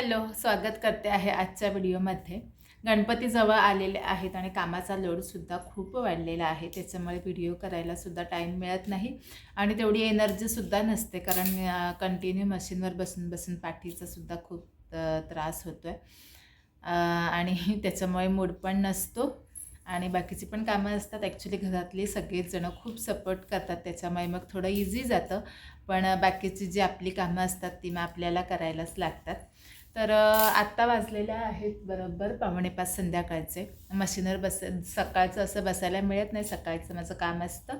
Hello स्वागत करते आहे आजच्या व्हिडिओमध्ये. गणपती जवळ आलेले आहेत आणि कामाचा लोडसुद्धा खूप वाढलेला आहे. त्याच्यामुळे व्हिडिओ करायलासुद्धा टाईम मिळत नाही आणि तेवढी एनर्जीसुद्धा नसते कारण कंटिन्यू मशीनवर बसून बसून पाठीचासुद्धा खूप त्रास होतो आहे आणि त्याच्यामुळे मूड पण नसतो आणि बाकीची पण कामं असतात. ॲक्च्युली घरातली सगळेच जणं खूप सपोर्ट करतात. त्याच्यामुळे मग थोडं इझी जातं. पण बाकीची जी आपली कामं असतात ती मग आपल्याला करायलाच लागतात. तर आत्ता वाजलेल्या आहेत बरोबर पावणे पाच संध्याकाळचे. मशीनवर बस सकाळचं असं बसायला मिळत नाही सकाळचं माझं काम असतं.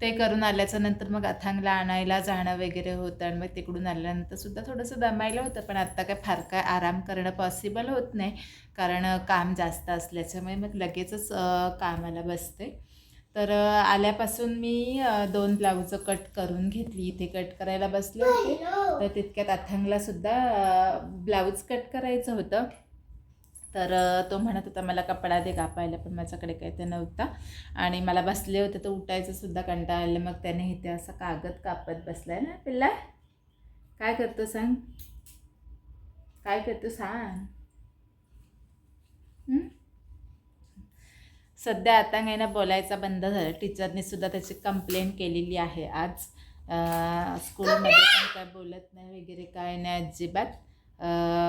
ते करून आल्याचं नंतर मग अथांगला आणायला जाणं वगैरे होतं आणि मग तिकडून आल्यानंतर सुद्धा थोडंसं दमायला होतं. पण आत्ता काय फार काय आराम करणं पॉसिबल होत नाही. कारण काम जास्त असल्याच्यामुळे मग लगेचच कामाला बसते. तर आल्यापासून मी दोन ब्लाऊजं कट करून घेतली. इथे कट करायला बसले होते. तर तितक्यात अथंगला सुद्धा ब्लाऊज कट करायचं होतं. तर तो म्हणत होता मला कपडा दे कापायला पण माझ्याकडे काही ते नव्हता. आणि मला बसले होते तर उठायचं सुद्धा कंटाळा मग त्याने इथे असं कागद कापत बसला आहे ना पिल्ला. काय करतो सांग? काय करतो सांग? हं? सध्या आता काही ना बोलायचा बंद झालं. टीचरने सुद्धा त्याची कंप्लेंट केलेली आहे आज. स्कूलमध्ये पण काय बोलत नाही वगैरे काय नाही अजिबात.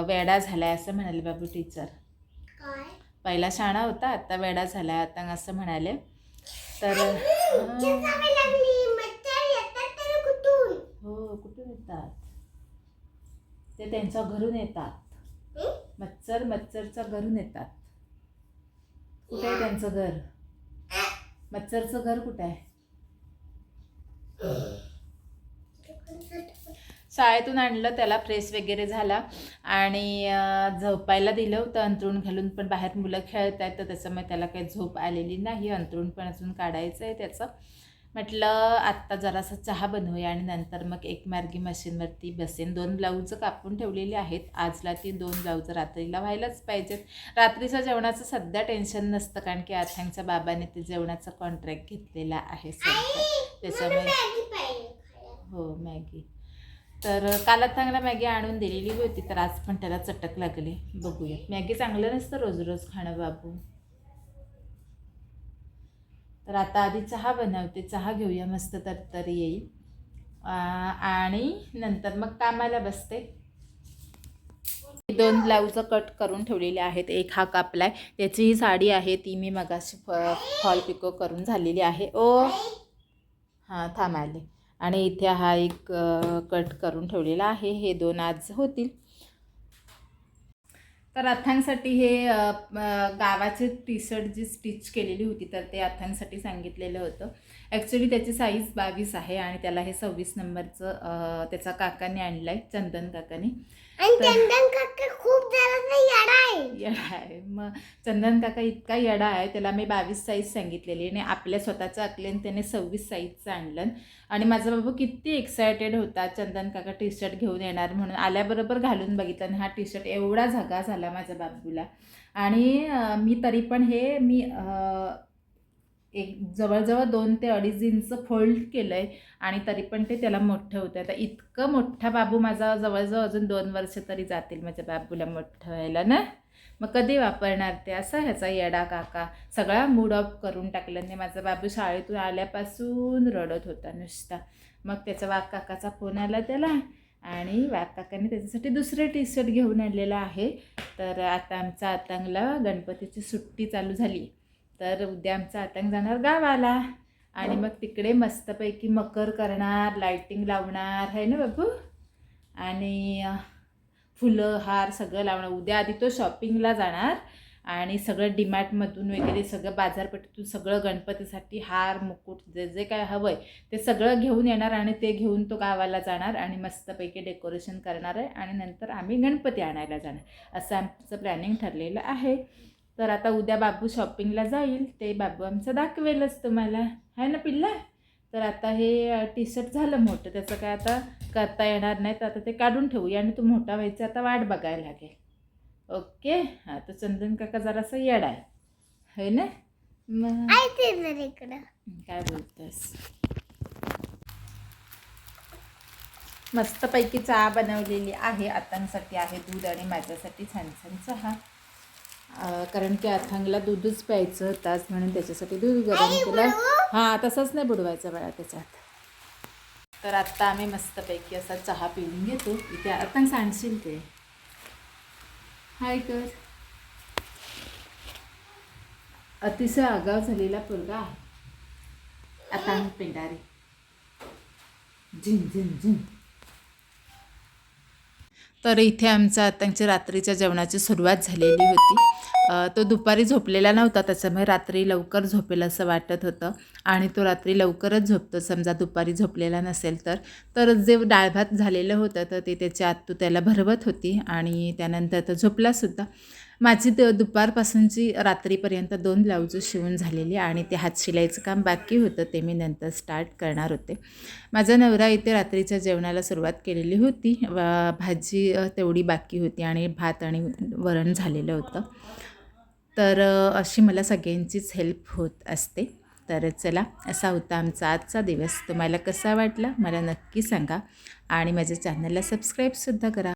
वेडा झालाय असं म्हणाले बाबू टीचर पहिला शाणा होता आता वेडा झालाय आता असं म्हणाले. तर हो. कुठून? येतात? ते त्यांच्या घरून येतात? मच्छर मच्छरच्या घरून येतात. कुठे आहे त्यांचं घर? मच्छरचं घर कुठे आहे? शाळेतून आणलं त्याला फ्रेश वगैरे झाला. आणि झोपायला दिलं होतं अंथरूण घालून पण बाहेर मुलं खेळत आहेत तर त्याच्यामुळे त्याला काही झोप आलेली नाही. अंथरूण पण अजून काढायचं आहे त्याचं. म्हटलं आत्ता जरासा चहा बनवूया आणि नंतर मग एक मार्गी मशीनवरती बसेन. दोन ब्लाऊजं कापून ठेवलेली आहेत. आजला ती दोन ब्लाऊजं रात्रीला व्हायलाच पाहिजेत. रात्रीच्या जेवणाचं सध्या टेन्शन नसतं कारण की अथांगच्या बाबाने ते जेवणाचा कॉन्ट्रॅक्ट घेतलेला आहे सध्या. त्याच्यामुळे. हो मॅगी. तर काल चांगला मॅगी आणून दिलेली होती तर आज पण त्याला चटक लागली. बघूया. मॅगी चांगलं नसतं रोज रोज खाणं बाबू. तर आता आधी चहा बनवते. चहा घेऊया मस्त तर येईल. आणि नंतर मग कामाला बसते. दोन ब्लाऊज कट करून ठेवलेले आहेत. एक हा कापलाय. त्याची ही साडी आहे. ती मी मगाशी फ फॉल पिको करून झालेली आहे. ओ! हां थांबायले आणि इथे हा एक कट करून ठेवलेला आहे. हे दोन आज होतील. तर अथांगसाठी हे गावाचे टी शर्ट जी स्टिच केलेली होती तर ते अथांगसाठी सांगितलेलं होतं. ॲक्च्युली त्याची साईज बावीस आहे आणि त्याला हे सव्वीस नंबरचं त्याचा काकाने आणलं आहे चंदन काकाने. चंदन काका खूप आहे. मग चंदन काका इतका येडा आहे त्याला मी बावीस साईज सांगितलेली आणि आपल्या स्वतःचं अकलेन त्याने सव्वीस साईजचं आणलं. आणि माझा बाबू किती एक्सायटेड होता चंदन काका टी शर्ट घेऊन येणार म्हणून. आल्याबरोबर घालून बघितलं आणि हा टी शर्ट एवढा झगा झाला माझ्या बाबूला आणि मी तरी पण हे मी एक जवळजवळ दोन ते अडीच इंच फोल्ड केलं आहे आणि तरी पण ते त्याला मोठं होतं आता इतकं मोठा बाबू माझा जवळजवळ अजून दोन वर्ष तरी जातील माझ्या बाबूला मोठं व्हायला ना? मग कधी वापरणार ते? असा ह्याचा येडा काका सगळा मूड ऑफ करून टाकल्याने माझा बाबू शाळेतून आल्यापासून रडत होता नुसता. मग त्याचा वाघ काकाचा फोन आला त्याला आणि आताकाने त्याच्यासाठी दुसरे टी शर्ट घेऊन आणलेलं आहे. तर आता आमचा आतंगला गणपतीची सुट्टी चालू झाली. तर उद्या आमचा आतंग जाणार गावाला. आणि मग तिकडे मस्तपैकी मकर करणार लाईटिंग लावणार. आहे ना बाबू आणि फुलं हार सगळं लावणार. उद्या आधी तो शॉपिंगला जाणार. आणि सगळं डीमार्टमधून वगैरे सगळं बाजारपेठेतून सगळं गणपतीसाठी हार मुकुट जे जे काय हवं आहे ते सगळं घेऊन येणार आणि ते घेऊन तो गावाला जाणार आणि मस्तपैकी डेकोरेशन करणार आहे आणि नंतर आम्ही गणपती आणायला जाणार. असं आमचं प्लॅनिंग ठरलेलं आहे. तर आता उद्या बाबू शॉपिंगला जाईल. ते बाबू आमचं दाखवेलच तुम्हाला. आहे ना पिल्ला? तर आता हे टी शर्ट झालं मोठं. त्याचं काय आता करता येणार नाही. तर आता ते काढून ठेवूया आणि तो मोठा व्हायचा आता वाट बघायला लागेल. ओके हां तर चंदन काका जरासा येड आहे. है ना? मग इकडं. काय बोलतोस मस्तपैकी चहा बनवलेली आहे अथांगसाठी आहे दूध आणि माझ्यासाठी छान छान चहा. कारण की अथांगला दूधच प्यायचं होतं म्हणून त्याच्यासाठी दूध गरम केलं. हां तसंच नाही बुडवायचं बाळा त्याच्यात. तर आत्ता आम्ही मस्तपैकी असा चहा पिऊन घेतो. इथे अथांग सांडशील ते. हाय कर अतिशय आगाव झालेला पोरगा आहे. अथांग पिंडारे. झिंग झिंग झिंग तर इथे आमच्या त्यांच्या रात्रीच्या जेवणाची सुरुवात झालेली होती. तो दुपारी झोपलेला नव्हता त्याच्यामुळे रात्री लवकर झोपेल असं वाटत होतं. आणि तो रात्री लवकरच झोपतो समजा दुपारी झोपलेला नसेल तर. तर जे डाळ भात झालेलं होतं तर ते त्याची आत्तू त्याला भरवत होती आणि त्यानंतर तो झोपलासुद्धा माझी द दुपारपासूनची रात्रीपर्यंत दोन ब्लाऊज शिवून झालेली आणि ते हात शिलाईचं काम बाकी होतं ते मी नंतर स्टार्ट करणार होते. माझा नवरा इथे रात्रीच्या जेवणाला सुरुवात केलेली होती. व भाजी तेवढी बाकी होती आणि भात आणि वरण झालेलं होतं. तर अशी मला सगळ्यांचीच हेल्प होत असते. तर चला असा होता आमचा आजचा दिवस. तुम्हाला कसा वाटला? मला नक्की सांगा. आणि माझ्या चॅनलला सबस्क्राईबसुद्धा करा.